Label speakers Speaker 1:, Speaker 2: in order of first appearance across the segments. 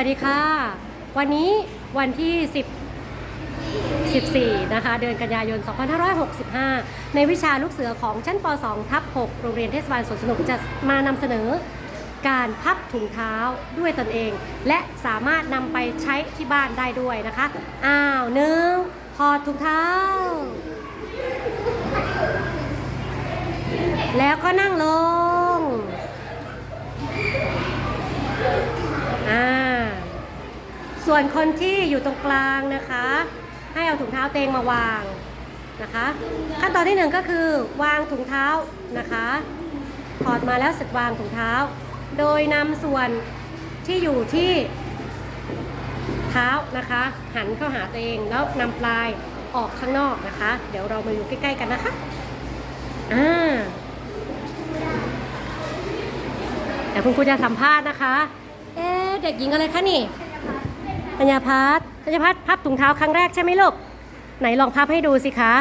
Speaker 1: วัสดีค่ะ วันนี้วันที่ 10 14 นะคะ เดือนกันยายน 2565 ในวิชาลูกเสือของชั้นป .2 ทับ 6 โรงเรียนเทศบาลสวนสนุกจะมานำเสนอการพับถุงเท้าด้วยตนเอง และสามารถนำไปใช้ที่บ้านได้ด้วยนะคะ อ้าวหนึ่งถอดถุงเท้า แล้วก็นั่งลง อ่า ส่วนคนที่อยู่ตรงกลางนะคะ ให้เอาถุงเท้าเตงมาวางนะคะ ขั้นตอนที่หนึ่งก็คือวางถุงเท้านะคะถอดมาแล้วเสร็จวางถุงเท้า โดยนำส่วนที่อยู่ที่เท้านะคะ หันเข้าหาตัวเองแล้วนำปลายออกข้างนอกนะคะ เดี๋ยวเรามาอยู่ใกล้ๆกันนะคะอ่าเดี๋ยวคุณครูจะสัมภาษณ์นะคะ เอ๊เด็กหญิงอะไรคะนี่ ปัญญาพัฒน์ปัญญาพัฒน์พับถุงเท้าครั้งแรกใช่ไหมลูก ไหนลองพับให้ดูสิคะ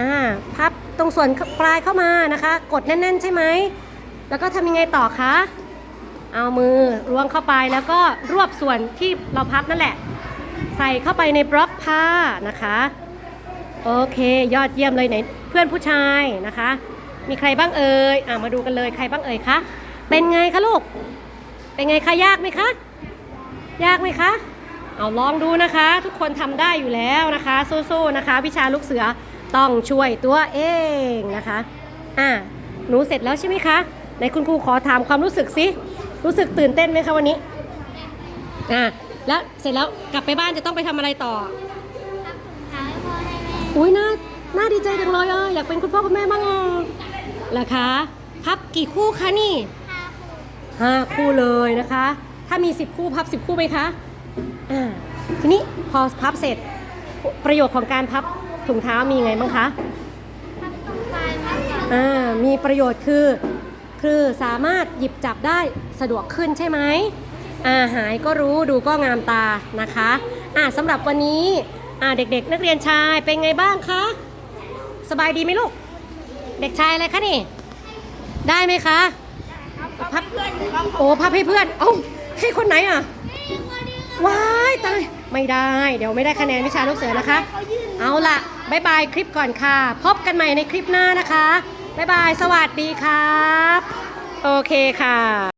Speaker 1: อ่า พับตรงส่วนปลายเข้ามานะคะ กดแน่น ๆ ใช่ไหม แล้วก็ทำยังไงต่อคะ เอามือล้วงเข้าไปแล้วก็รวบส่วนที่เราพับนั่นแหละ ใส่เข้าไปในบล็อกผ้านะคะ โอเค ยอดเยี่ยมเลยไหนเพื่อนผู้ชายนะคะ มีใครบ้างเอ่ย อ่ามาดูกันเลยใครบ้างเอ่ยคะ เป็นไงคะลูก เป็นไงคะยากไหมคะ ยากไหมคะ เอาลองดูนะคะ ทุกคนทำได้อยู่แล้วนะคะสู้ๆนะคะ วิชาลูกเสือต้องช่วยตัวเองนะคะอะหนูเสร็จแล้วใช่ไหมคะไหนคุณครูขอถามความรู้สึกสิรู้สึกตื่นเต้นไหมคะวันนี้อะแล้วเสร็จแล้วกลับไปบ้านจะต้องไปทำอะไรต่อ
Speaker 2: ท้ายพ่อให้แม่
Speaker 1: อุ้ยน่าน่าดีใจจังเลยอะอยากเป็นคุณพ่อคุณแม่บ้างอะเหรอคะพับกี่คู่คะนี่
Speaker 2: ห้าคู่
Speaker 1: ห้าคู่เลยนะคะ ถ้ามี10คู่พับ10คู่ไหมคะอ่า ทีนี้พอพับเสร็จประโยชน์ของการพับถุงเท้ามีไงบ้างคะ
Speaker 2: พับตรงปลายมากกว่า
Speaker 1: อ่ามีประโยชน์คือ คือสามารถหยิบจับได้สะดวกขึ้นใช่ไหมอ่าหายก็รู้ดูก็งามตานะคะอ่าสำหรับวันนี้อ่าเด็กๆ นักเรียนชายเป็นไงบ้างคะ สบายดีไหมลูก เด็กชายอะไรคะนี่ ได้ไหมคะพับโอ้พับให้เพื่อน เอ้าให้คนไหนอะ ว้ายตายไม่ได้ เดี๋ยวไม่ได้คะแนนวิชาลูกเสือนะคะ เอาล่ะบายบายคลิปก่อนค่ะ พบกันใหม่ในคลิปหน้านะคะบายบาย สวัสดีครับ โอเคค่ะ